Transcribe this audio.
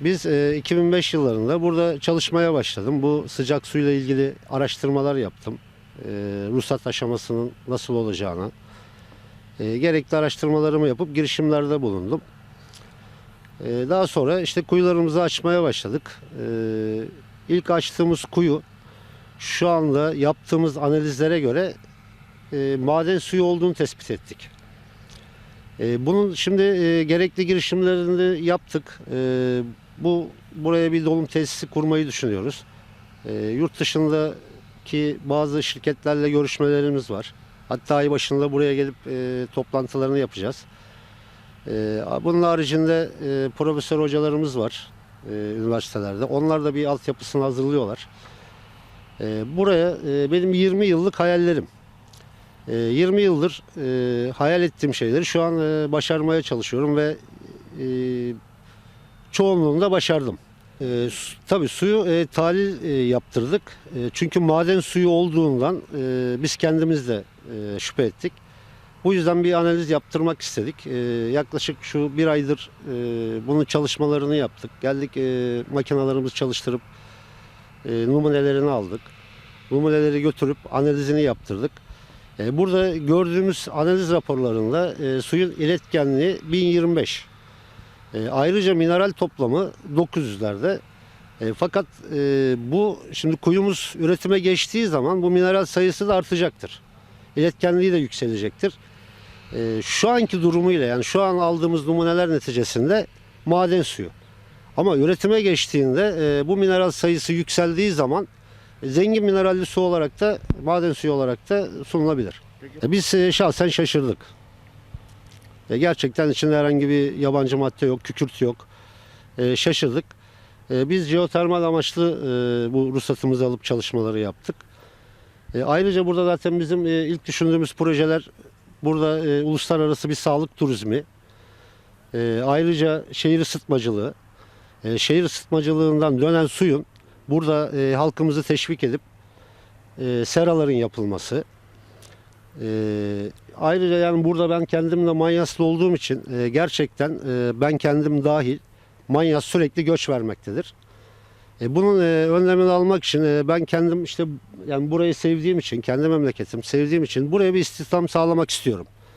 Biz e, 2005 yıllarında burada çalışmaya başladım. Bu sıcak suyla ilgili araştırmalar yaptım. E, ruhsat aşamasının nasıl olacağını. E, gerekli araştırmalarımı yapıp girişimlerde bulundum. E, daha sonra işte kuyularımızı açmaya başladık. E, ilk açtığımız kuyu şu anda yaptığımız analizlere göre e, maden suyu olduğunu tespit ettik. E, bunun şimdi e, gerekli girişimlerini yaptık. E, bu buraya bir dolum tesisi kurmayı düşünüyoruz. E, yurt dışındaki bazı şirketlerle görüşmelerimiz var. Hatta ay başında buraya gelip e, toplantılarını yapacağız. E, bunun haricinde e, profesör hocalarımız var e, üniversitelerde. Onlar da bir altyapısını hazırlıyorlar. E, buraya e, benim 20 yıllık hayallerim. E, 20 yıldır e, hayal ettiğim şeyleri şu an e, başarmaya çalışıyorum ve e, çoğunluğunu da başardım. E, su- tabii suyu e, talil e, yaptırdık. E, çünkü maden suyu olduğundan e, biz kendimiz de e, şüphe ettik. Bu yüzden bir analiz yaptırmak istedik. E, yaklaşık şu bir aydır e, bunun çalışmalarını yaptık. Geldik e, makinalarımızı çalıştırıp e, numunelerini aldık. Numuneleri götürüp analizini yaptırdık. E, burada gördüğümüz analiz raporlarında e, suyun iletkenliği 1025. E, ayrıca mineral toplamı 900'lerde. E, fakat e, bu şimdi kuyumuz üretime geçtiği zaman bu mineral sayısı da artacaktır. İletkenliği de yükselecektir. E, şu anki durumuyla yani şu an aldığımız numuneler neticesinde maden suyu. Ama üretime geçtiğinde e, bu mineral sayısı yükseldiği zaman e, zengin mineralli su olarak da maden suyu olarak da sunulabilir. E, biz e, şahsen şaşırdık. E, gerçekten içinde herhangi bir yabancı madde yok, kükürt yok. E, şaşırdık. E, biz jeotermal amaçlı bu ruhsatımızı alıp çalışmaları yaptık. Ayrıca burada zaten bizim ilk düşündüğümüz projeler burada uluslararası bir sağlık turizmi. Ayrıca şehir ısıtmacılığı. Şehir ısıtmacılığından dönen suyun burada halkımızı teşvik edip seraların yapılması. E, ayrıca yani burada ben kendim de Manyaslı olduğum için e, gerçekten e, ben kendim dahil Manyas sürekli göç vermektedir. E, bunun e, önlemini almak için e, ben kendim işte yani burayı sevdiğim için, kendi memleketim sevdiğim için buraya bir istihdam sağlamak istiyorum.